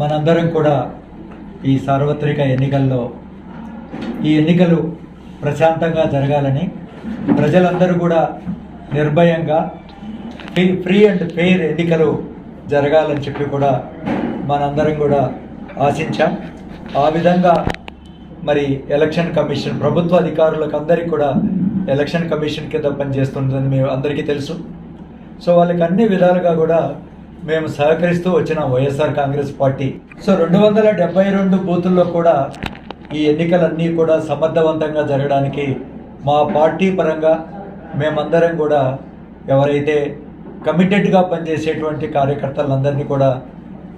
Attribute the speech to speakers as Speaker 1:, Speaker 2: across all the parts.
Speaker 1: మనందరం కూడా ఈ సార్వత్రిక ఎన్నికల్లో ఈ ఎన్నికలు ప్రశాంతంగా జరగాలని ప్రజలందరూ కూడా నిర్భయంగా ఫ్రీ ఫ్రీ అండ్ ఫెయిర్ ఎన్నికలు జరగాలని చెప్పి కూడా మనందరం కూడా ఆశించాం. ఆ విధంగా మరి ఎలక్షన్ కమిషన్ ప్రభుత్వ అధికారులకు అందరికీ కూడా ఎలక్షన్ కమిషన్ కింద పనిచేస్తుందని మేము అందరికీ తెలుసు. సో వాళ్ళకి అన్ని విధాలుగా కూడా మేము సహకరిస్తూ వచ్చిన వైఎస్ఆర్ కాంగ్రెస్ పార్టీ. సో రెండు వందల డెబ్బై రెండు బూతుల్లో కూడా ఈ ఎన్నికలన్నీ కూడా సమర్థవంతంగా జరగడానికి మా పార్టీ పరంగా మేమందరం కూడా ఎవరైతే కమిటెడ్గా పనిచేసేటువంటి కార్యకర్తలందరినీ కూడా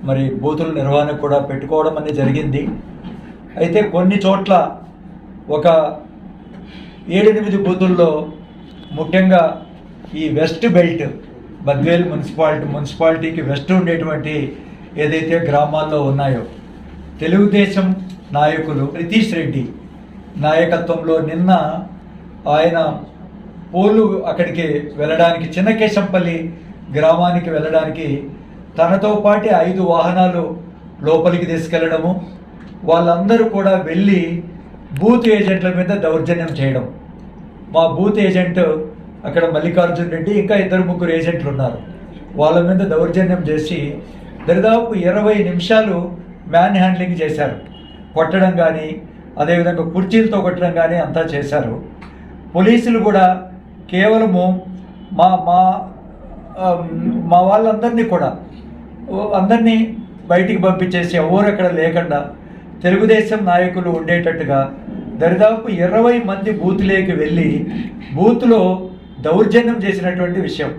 Speaker 1: మరి బూతుల నిర్వహణ కూడా పెట్టుకోవడం అనేది జరిగింది. అయితే కొన్ని చోట్ల ఒక ఏడెనిమిది బూతుల్లో ముఖ్యంగా ఈ వెస్ట్ బెల్ట్ బద్వేల్ మున్సిపాలిటీ మున్సిపాలిటీకి వెస్ట్ ఉండేటువంటి ఏదైతే గ్రామాల్లో ఉన్నాయో తెలుగుదేశం నాయకులు నితీష్ రెడ్డి నాయకత్వంలో నిన్న ఆయన పోలు అక్కడికి వెళ్ళడానికి చిన్నకేశంపల్లి గ్రామానికి వెళ్ళడానికి తనతో పాటు ఐదు వాహనాలు లోపలికి తీసుకెళ్ళడము వాళ్ళందరూ కూడా వెళ్ళి బూత్ ఏజెంట్ల మీద దౌర్జన్యం చేయడం. మా బూత్ ఏజెంట్ అక్కడ మల్లికార్జున్ రెడ్డి ఇంకా ఇద్దరు ముగ్గురు ఏజెంట్లు ఉన్నారు. వాళ్ళ మీద దౌర్జన్యం చేసి దరిదాపు ఇరవై నిమిషాలు మ్యాన్ హ్యాండ్లింగ్ చేశారు. కొట్టడం కానీ అదేవిధంగా కుర్చీలతో కొట్టడం కానీ అంతా చేశారు. పోలీసులు కూడా కేవలము మా మా మా వాళ్ళందరినీ కూడా అందరినీ బయటికి పంపించేసి ఎవరు అక్కడ లేకుండా తెలుగుదేశం నాయకులు ఉండేటట్టుగా దరిదాపు ఇరవై మంది బూత్లేకి వెళ్ళి బూత్లో దౌర్జన్యం చేసినటువంటి విషయం.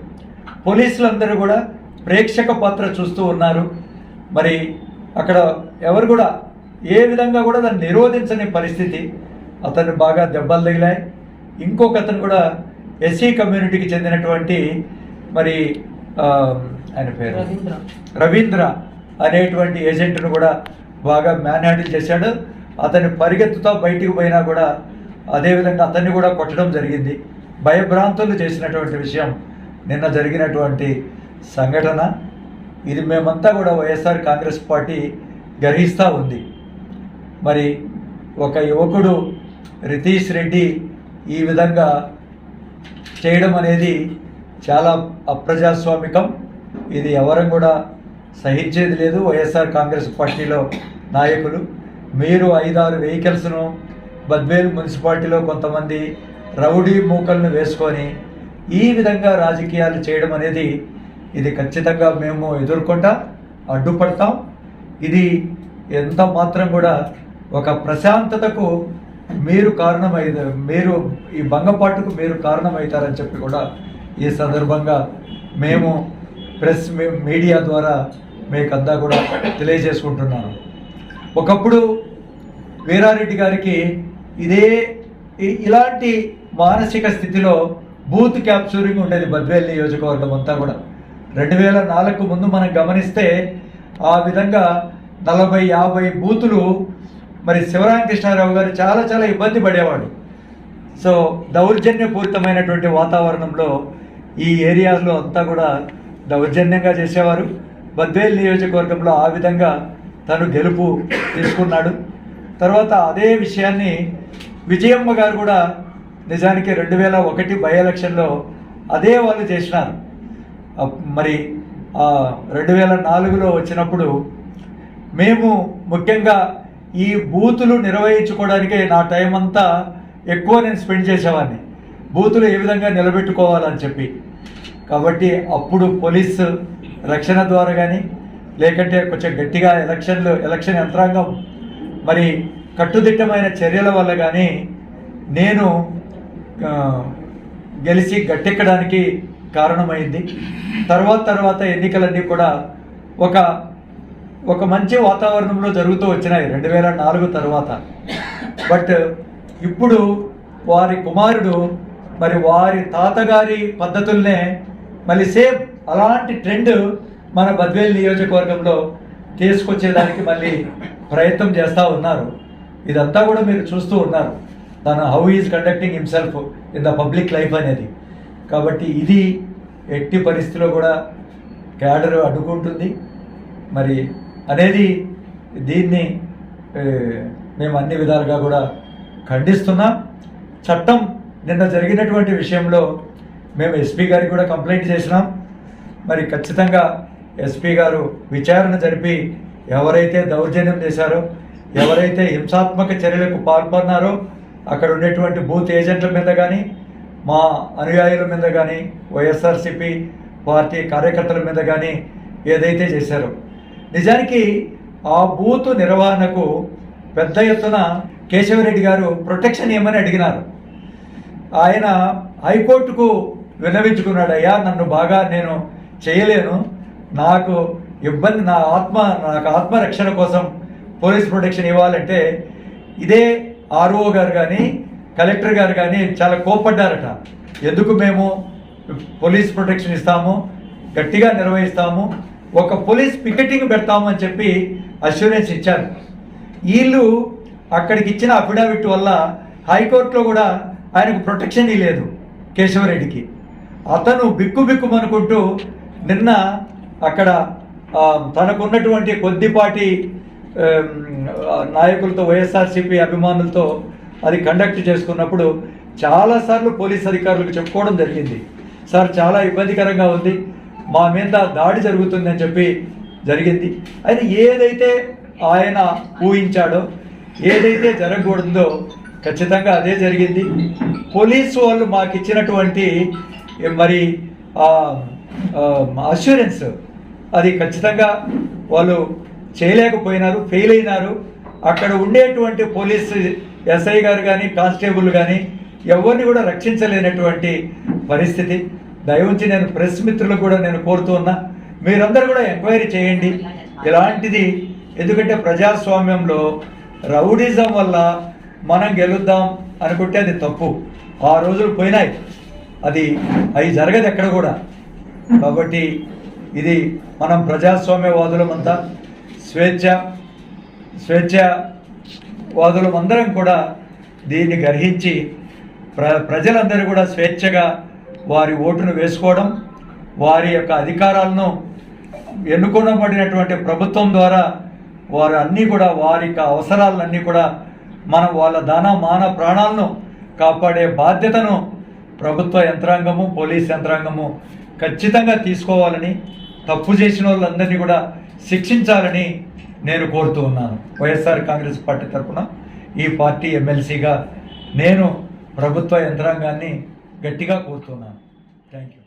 Speaker 1: పోలీసులందరూ కూడా ప్రేక్షక పాత్ర చూస్తూ ఉన్నారు. మరి అక్కడ ఎవరు కూడా ఏ విధంగా కూడా దాన్ని నిరోధించని పరిస్థితి. అతను బాగా దెబ్బలు తగిలాయి. ఇంకొక అతను కూడా ఎస్సీ కమ్యూనిటీకి చెందినటువంటి మరి ఆయన పేరు?
Speaker 2: రవీంద్ర.
Speaker 1: రవీంద్ర అనేటువంటి ఏజెంట్ను కూడా బాగా మ్యాన్ హ్యాండిల్ చేశాడు. అతను పరిగెత్తుతో బయటికి పోయినా కూడా అదేవిధంగా అతన్ని కూడా కొట్టడం జరిగింది. భయభ్రాంతులు చేసినటువంటి విషయం నిన్న జరిగినటువంటి సంఘటన ఇది మేమంతా కూడా వైఎస్ఆర్ కాంగ్రెస్ పార్టీ గ్రహిస్తూ ఉంది. మరి ఒక యువకుడు రితీష్ రెడ్డి ఈ విధంగా చేయడం అనేది చాలా అప్రజాస్వామికం. ఇది ఎవరం కూడా సహించేది లేదు వైఎస్ఆర్ కాంగ్రెస్ పార్టీలో నాయకులు. మీరు ఐదారు వెహికల్స్ను బద్వేల్ మున్సిపాలిటీలో కొంతమంది రౌడీ మూకలను వేసుకొని ఈ విధంగా రాజకీయాలు చేయడం అనేది ఇది ఖచ్చితంగా మేము ఎదుర్కొంటాం అడ్డుపడతాం. ఇది ఎంత మాత్రం కూడా ఒక ప్రశాంతతకు మీరు కారణమై మీరు ఈ భంగపాటుకు మీరు కారణమవుతారని చెప్పి కూడా ఈ సందర్భంగా మేము ప్రెస్ మీడియా ద్వారా మీకంతా కూడా తెలియజేసుకుంటున్నాను. ఒకప్పుడు వీరారెడ్డి గారికి ఇదే ఇలాంటి మానసిక స్థితిలో బూత్ క్యాప్చూరింగ్ ఉండేది బద్వేల్ నియోజకవర్గం అంతా కూడా. రెండు వేల నాలుగు ముందు మనం గమనిస్తే ఆ విధంగా నలభై యాభై బూతులు మరి శివరామకృష్ణారావు గారు చాలా చాలా ఇబ్బంది పడేవాడు. సో దౌర్జన్యపూరితమైనటువంటి వాతావరణంలో ఈ ఏరియాలో అంతా కూడా దౌర్జన్యంగా చేసేవారు. బద్వేల్ నియోజకవర్గంలో ఆ విధంగా తను గెలుపు తీసుకున్నాడు. తర్వాత అదే విషయాన్ని విజయమ్మ గారు కూడా నిజానికి రెండు వేల ఒకటి బై ఎలక్షన్లో అదే వాళ్ళు చేసినారు. మరి రెండు వేల నాలుగులో వచ్చినప్పుడు మేము ముఖ్యంగా ఈ బూతులు నిర్వహించుకోవడానికే నా టైం అంతా ఎక్కువ నేను స్పెండ్ చేసేవాడిని బూతులు ఏ విధంగా నిలబెట్టుకోవాలని చెప్పి. కాబట్టి అప్పుడు పోలీస్ రక్షణ ద్వారా కానీ లేకంటే కొంచెం గట్టిగా ఎలక్షన్లు ఎలక్షన్ యంత్రాంగం మరి కట్టుదిట్టమైన చర్యల వల్ల కానీ నేను గెలిచి గట్టెక్కడానికి కారణమైంది. తర్వాత తర్వాత ఎన్నికలన్నీ కూడా ఒక ఒక మంచి వాతావరణంలో జరుగుతూ వచ్చినాయి రెండు వేల నాలుగు తర్వాత. బట్ ఇప్పుడు వారి కుమారుడు మరి వారి తాతగారి పద్ధతుల్నే మళ్ళీ సేమ్ అలాంటి ట్రెండ్ మన బద్వేల్ నియోజకవర్గంలో తీసుకొచ్చేదానికి మళ్ళీ ప్రయత్నం చేస్తూ ఉన్నారు. ఇదంతా కూడా మీరు చూస్తూ ఉన్నారు. తన how is conducting himself in the public life అనేది. కాబట్టి ఇది ఎట్టి పరిస్థితిలో కూడా క్యాడర్ అడ్డుకుంటుంది. మరి అనేది దీన్ని మేము అన్ని విధాలుగా కూడా ఖండిస్తున్నాం. చట్టం నిన్న జరిగినటువంటి విషయంలో మేము ఎస్పీ గారికి కూడా కంప్లైంట్ చేసినాం. మరి ఖచ్చితంగా ఎస్పీ గారు విచారణ జరిపి ఎవరైతే దౌర్జన్యం చేశారో ఎవరైతే హింసాత్మక చర్యలకు పాల్పడినారో అక్కడ ఉండేటువంటి బూత్ ఏజెంట్ల మీద కానీ మా అనుయాయుల మీద కానీ వైఎస్ఆర్సిపి పార్టీ కార్యకర్తల మీద కానీ ఏదైతే చేశారో. నిజానికి ఆ బూత్ నిర్వహణకు పెద్ద ఎత్తున కేశవరెడ్డి గారు ప్రొటెక్షన్ ఏమని అడిగినారు. ఆయన హైకోర్టుకు విన్నవించుకున్నాడు అయ్యా నన్ను బాగా నేను చేయలేను. నాకు ఇబ్బంది నా ఆత్మ నాకు ఆత్మరక్షణ కోసం పోలీస్ ప్రొటెక్షన్ ఇవ్వాలంటే ఇదే ఆర్ఓ గారు కానీ కలెక్టర్ గారు కానీ చాలా కోప్పడ్డారట. ఎందుకు మేము పోలీస్ ప్రొటెక్షన్ ఇస్తాము గట్టిగా నిర్వహిస్తాము ఒక పోలీస్ పికెటింగ్ పెడతాము అని చెప్పి అష్యూరెన్స్ ఇచ్చారు. వీళ్ళు అక్కడికి ఇచ్చిన అఫిడవిట్ వల్ల హైకోర్టులో కూడా ఆయనకు ప్రొటెక్షన్ లేదు కేశవరెడ్డికి. అతను బిక్కు బిక్కుమనుకుంటూ నిన్న అక్కడ తనకున్నటువంటి కొద్దిపాటి నాయకులతో వైఎస్ఆర్సీపీ అభిమానులతో అది కండక్ట్ చేసుకున్నప్పుడు చాలాసార్లు పోలీస్ అధికారులకు చెప్పుకోవడం జరిగింది. సార్ చాలా ఇబ్బందికరంగా ఉంది. మా మీద దాడి జరుగుతుందని చెప్పి జరిగింది. అయితే ఏదైతే ఆయన ఊహించాడో ఏదైతే జరగకూడదో ఖచ్చితంగా అదే జరిగింది. పోలీసు వాళ్ళు మాకు ఇచ్చినటువంటి మరి అష్యూరెన్స్ అది ఖచ్చితంగా వాళ్ళు చేయలేకపోయినారు ఫెయిల్ అయినారు. అక్కడ ఉండేటువంటి పోలీసు ఎస్ఐ గారు కానీ కానిస్టేబుల్ కానీ ఎవరిని కూడా రక్షించలేనటువంటి పరిస్థితి. దయవుంచి నేను ప్రెస్ మిత్రులకు కూడా నేను కోరుతూ ఉన్నా మీరందరూ కూడా ఎంక్వైరీ చేయండి. ఇలాంటిది ఎందుకంటే ప్రజాస్వామ్యంలో రౌడిజం వల్ల మనం గెలుద్దాం అనుకుంటే అది తప్పు. ఆ రోజులు పోయినాయి. అది అవి జరగదు ఎక్కడ కూడా. కాబట్టి ఇది మనం ప్రజాస్వామ్యవాదులమంతా స్వేచ్ఛ స్వేచ్ఛవాదులం అందరం కూడా దీన్ని గ్రహించి ప్ర ప్రజలందరూ కూడా స్వేచ్ఛగా వారి ఓటును వేసుకోవడం వారి యొక్క అధికారాలను ఎన్నుకోబడినటువంటి ప్రభుత్వం ద్వారా వారు అన్నీ కూడా వారి యొక్క అవసరాలన్నీ కూడా మనం వాళ్ళ ధన మాన ప్రాణాలను కాపాడే బాధ్యతను ప్రభుత్వ యంత్రాంగము పోలీస్ యంత్రాంగము ఖచ్చితంగా తీసుకోవాలని తప్పు చేసిన వాళ్ళందరినీ కూడా శిక్షించాలని నేను కోరుతూ ఉన్నాను. వైఎస్ఆర్ కాంగ్రెస్ పార్టీ తరఫున ఈ పార్టీ ఎమ్మెల్సీగా నేను ప్రభుత్వ యంత్రాంగాన్ని గట్టిగా కోరుతున్నాను థ్యాంక్ యూ